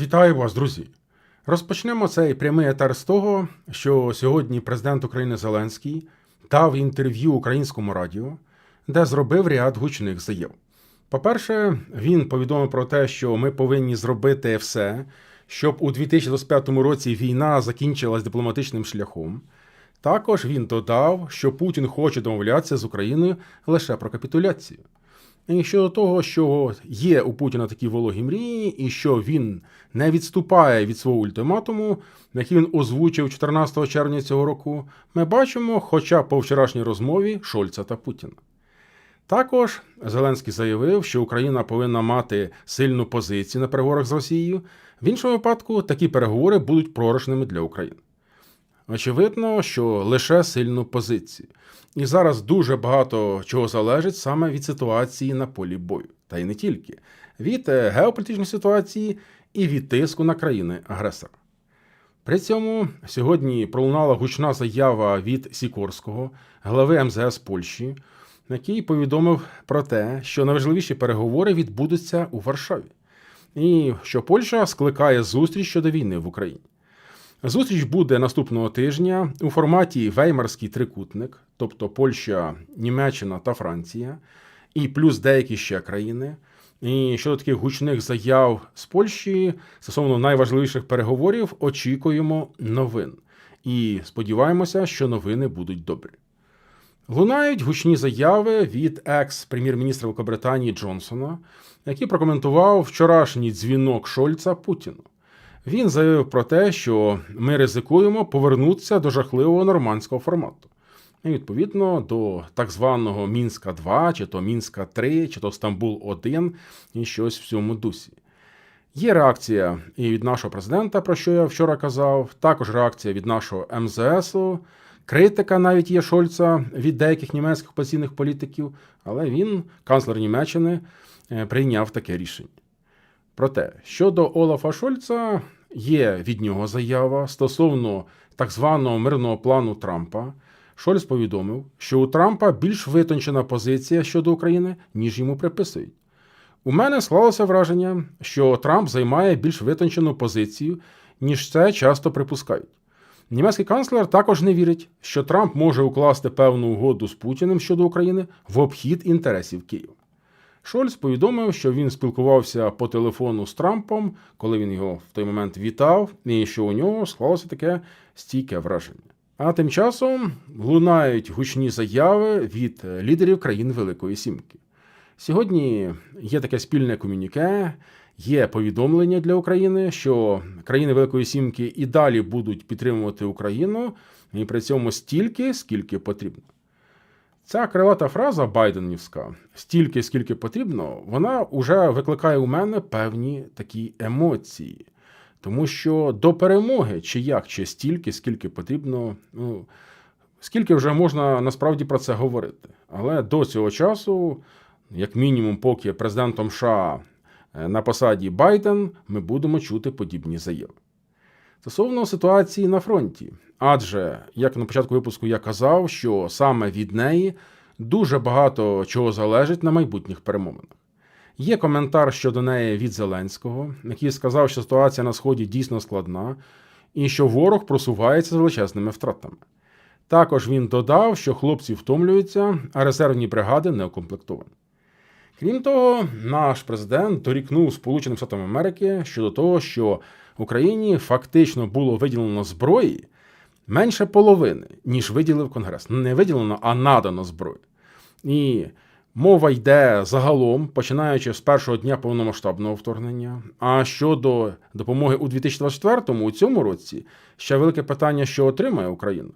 Вітаю вас, друзі! Розпочнемо цей прямий етер з того, що сьогодні президент України Зеленський дав інтерв'ю українському радіо, де зробив ряд гучних заяв. По-перше, він повідомив про те, що ми повинні зробити все, щоб у 2025 році війна закінчилась дипломатичним шляхом. Також він додав, що Путін хоче домовлятися з Україною лише про капітуляцію. Щодо того, що є у Путіна такі вологі мрії, і що він не відступає від свого ультиматуму, який він озвучив 14 червня цього року, ми бачимо, хоча по вчорашній розмові Шольца та Путіна. Також Зеленський заявив, що Україна повинна мати сильну позицію на переговорах з Росією. В іншому випадку такі переговори будуть пророчними для України. Очевидно, що лише сильну позицію. І зараз дуже багато чого залежить саме від ситуації на полі бою, та й не тільки від е, геополітичної ситуації і від тиску на країни-агресора. При цьому сьогодні пролунала гучна заява від Сікорського, глави МЗС Польщі, який повідомив про те, що найважливіші переговори відбудуться у Варшаві, і що Польща скликає зустріч щодо війни в Україні. Зустріч буде наступного тижня у форматі Веймарський трикутник, тобто Польща, Німеччина та Франція, і плюс деякі ще країни. І щодо таких гучних заяв з Польщі стосовно найважливіших переговорів, очікуємо новин. І сподіваємося, що новини будуть добрі. Лунають гучні заяви від екс-прем'єр-міністра Великобританії Джонсона, який прокоментував вчорашній дзвінок Шольца Путіну. Він заявив про те, що ми ризикуємо повернутися до жахливого нормандського формату. І відповідно до так званого Мінська 2, чи то Мінська 3, чи то Стамбул 1 і щось в цьому дусі. Є реакція і від нашого президента, про що я вчора казав, також реакція від нашого МЗСу, критика навіть є Шольца від деяких німецьких опозиційних політиків, але він, канцлер Німеччини, е, прийняв таке рішення. Проте, щодо Олафа Шольца, є від нього заява стосовно так званого мирного плану Трампа. Шольц повідомив, що у Трампа більш витончена позиція щодо України, ніж йому приписують. У мене склалося враження, що Трамп займає більш витончену позицію, ніж це часто припускають. Німецький канцлер також не вірить, що Трамп може укласти певну угоду з Путіним щодо України в обхід інтересів Києва. Шольц повідомив, що він спілкувався по телефону з Трампом, коли він його в той момент вітав, і що у нього склалося таке стійке враження. А тим часом лунають гучні заяви від лідерів країн Великої Сімки. Сьогодні є таке спільне комюніке, є повідомлення для України, що країни Великої Сімки і далі будуть підтримувати Україну, і при цьому стільки, скільки потрібно. Ця крилата фраза Байденівська стільки, скільки потрібно, вона вже викликає у мене певні такі емоції. Тому що до перемоги, чи як, чи стільки, скільки потрібно, ну скільки вже можна насправді про це говорити. Але до цього часу, як мінімум, поки президентом США на посаді Байден, ми будемо чути подібні заяви. Стосовно ситуації на фронті, адже, як на початку випуску я казав, що саме від неї дуже багато чого залежить на майбутніх перемовинах. Є коментар щодо неї від Зеленського, який сказав, що ситуація на сході дійсно складна і що ворог просувається з величезними втратами. Також він додав, що хлопці втомлюються, а резервні бригади не укомплектовані. Крім того, наш президент дорікнув Сполученим Штатам Америки щодо того, що Україні фактично було виділено зброї менше половини, ніж виділив Конгрес. Не виділено, а надано зброю. І мова йде загалом, починаючи з першого дня повномасштабного вторгнення. А щодо допомоги у 2024-му, у цьому році, ще велике питання, що отримає Україна.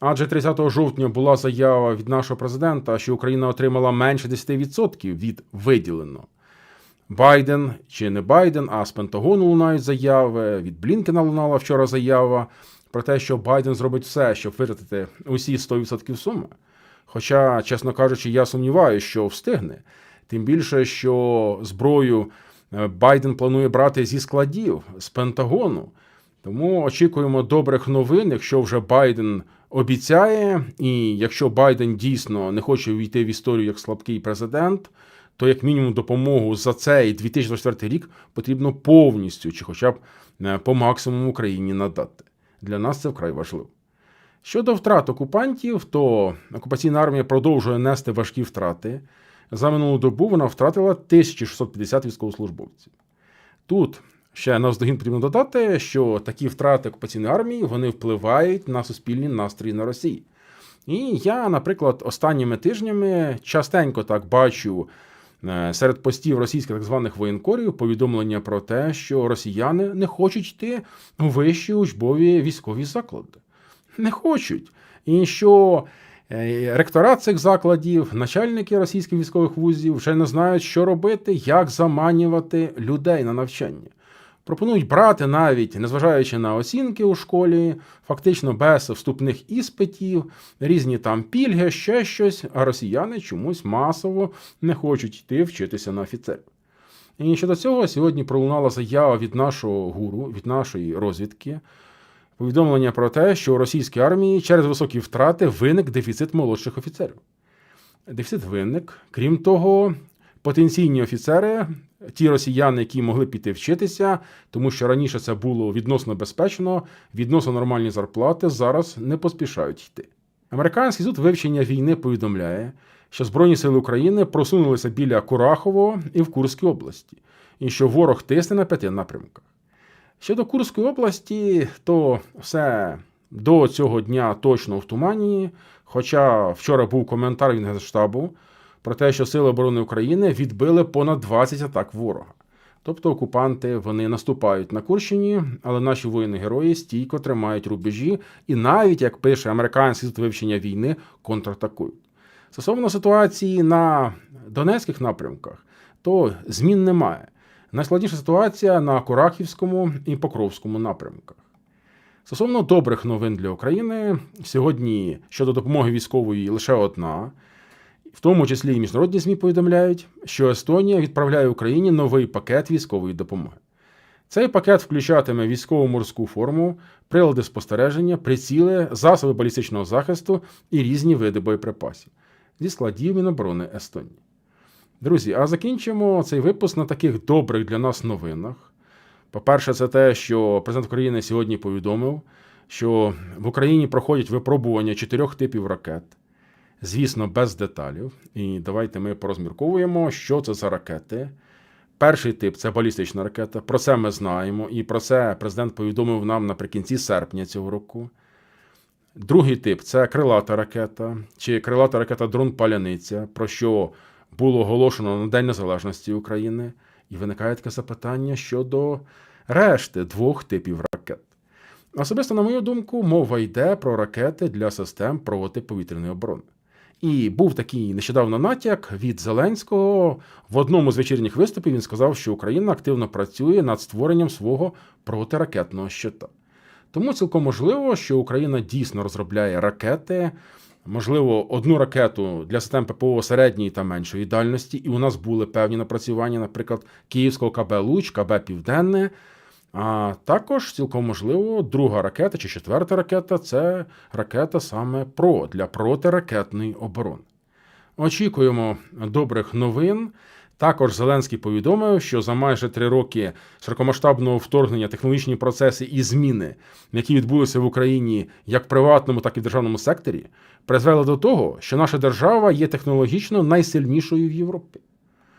Адже 30 жовтня була заява від нашого президента, що Україна отримала менше 10% від виділеного. Байден чи не Байден, а з Пентагону лунають заяви. Від Блінкена лунала вчора заява про те, що Байден зробить все, щоб витратити усі 100% суми. Хоча, чесно кажучи, я сумніваюся, що встигне. Тим більше, що зброю е, Байден планує брати зі складів з Пентагону. Тому очікуємо добрих новин, якщо вже Байден обіцяє, і якщо Байден дійсно не хоче війти в історію як слабкий президент, то як мінімум допомогу за цей 2024 рік потрібно повністю чи хоча б е, по максимуму Україні надати. Для нас це вкрай важливо. Щодо втрат окупантів, то окупаційна армія продовжує нести важкі втрати. За минулу добу вона втратила 1650 військовослужбовців. Тут ще навздогін потрібно додати, що такі втрати окупаційної армії вони впливають на суспільні настрої на Росії. І я, наприклад, останніми тижнями частенько так бачу серед постів російських так званих воєнкорів повідомлення про те, що росіяни не хочуть йти у вищі учбові військові заклади. Не хочуть. І що е, ректора цих закладів, начальники російських військових вузів вже не знають, що робити, як заманювати людей на навчання. Пропонують брати навіть, незважаючи на оцінки у школі, фактично без вступних іспитів, різні там пільги, ще щось, а росіяни чомусь масово не хочуть йти вчитися на офіцерів. І щодо цього сьогодні пролунала заява від нашого гуру, від нашої розвідки, повідомлення про те, що у російській армії через високі втрати виник дефіцит молодших офіцерів. Дефіцит виник. Крім того, потенційні офіцери, ті росіяни, які могли піти вчитися, тому що раніше це було відносно безпечно, відносно нормальні зарплати, зараз не поспішають йти. Американський суд вивчення війни повідомляє, що Збройні сили України просунулися біля Курахово і в Курській області, і що ворог тисне на п'яти напрямках. Щодо Курської області, то все до цього дня точно в тумані. Хоча вчора був коментар від Генштабу про те, що Сили оборони України відбили понад 20 атак ворога. Тобто окупанти вони наступають на Курщині, але наші воїни-герої стійко тримають рубежі і навіть, як пише американський суд вивчення війни, контратакують. Стосовно ситуації на Донецьких напрямках, то змін немає. Найскладніша ситуація на Курахівському і Покровському напрямках. Стосовно добрих новин для України, сьогодні щодо допомоги військової лише одна. В тому числі і міжнародні ЗМІ повідомляють, що Естонія відправляє Україні новий пакет військової допомоги. Цей пакет включатиме військово-морську форму, прилади спостереження, приціли, засоби балістичного захисту і різні види боєприпасів зі складів Міноборони Естонії. Друзі, а закінчимо цей випуск на таких добрих для нас новинах. По-перше, це те, що президент України сьогодні повідомив, що в Україні проходять випробування чотирьох типів ракет, звісно, без деталів. І давайте ми порозмірковуємо, що це за ракети. Перший тип це балістична ракета. Про це ми знаємо, і про це президент повідомив нам наприкінці серпня цього року. Другий тип це крилата ракета, чи крилата ракета дрон-паляниця, про що було оголошено на День Незалежності України. І виникає таке запитання щодо решти двох типів ракет. Особисто, на мою думку, мова йде про ракети для систем протиповітряної оборони. І був такий нещодавно натяк від Зеленського. В одному з вечірніх виступів він сказав, що Україна активно працює над створенням свого протиракетного щита. Тому цілком можливо, що Україна дійсно розробляє ракети, можливо, одну ракету для систем ППО середньої та меншої дальності, і у нас були певні напрацювання, наприклад, Київського КБ Луч, КБ Південне. А також цілком можливо, друга ракета чи четверта ракета це ракета саме ПРО для протиракетної оборони. Очікуємо добрих новин. Також Зеленський повідомив, що за майже три роки широкомасштабного вторгнення технологічні процеси і зміни, які відбулися в Україні як в приватному, так і в державному секторі, призвели до того, що наша держава є технологічно найсильнішою в Європі.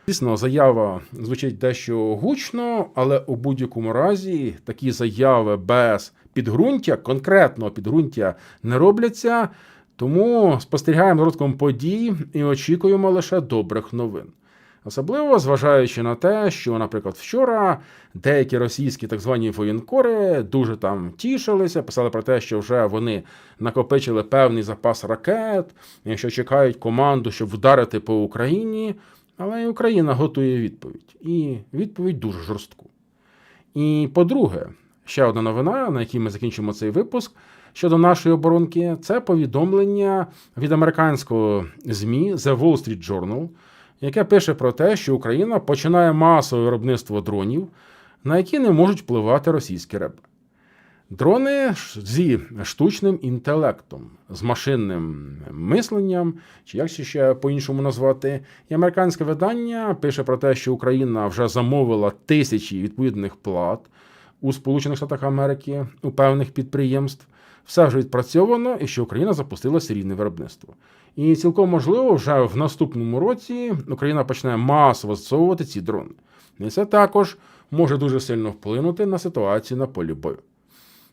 Звісно, заява звучить дещо гучно, але у будь-якому разі такі заяви без підґрунтя, конкретного підґрунтя не робляться. Тому спостерігаємо розвитком подій і очікуємо лише добрих новин. Особливо зважаючи на те, що, наприклад, вчора деякі російські так звані воєнкори дуже там тішилися, писали про те, що вже вони накопичили певний запас ракет, що чекають команду, щоб вдарити по Україні. Але і Україна готує відповідь. І відповідь дуже жорстку. І по-друге, ще одна новина, на якій ми закінчимо цей випуск щодо нашої оборонки, це повідомлення від американського ЗМІ The Wall Street Journal, яке пише про те, що Україна починає масове виробництво дронів, на які не можуть впливати російські реби. Дрони зі штучним інтелектом, з машинним мисленням, чи як ще по-іншому назвати. І американське видання пише про те, що Україна вже замовила тисячі відповідних плат у Сполучених Штатах Америки у певних підприємств. Все вже відпрацьовано, і що Україна запустила серійне виробництво. І цілком можливо, вже в наступному році Україна почне масово застосовувати ці дрони. І це також може дуже сильно вплинути на ситуацію на полі бою.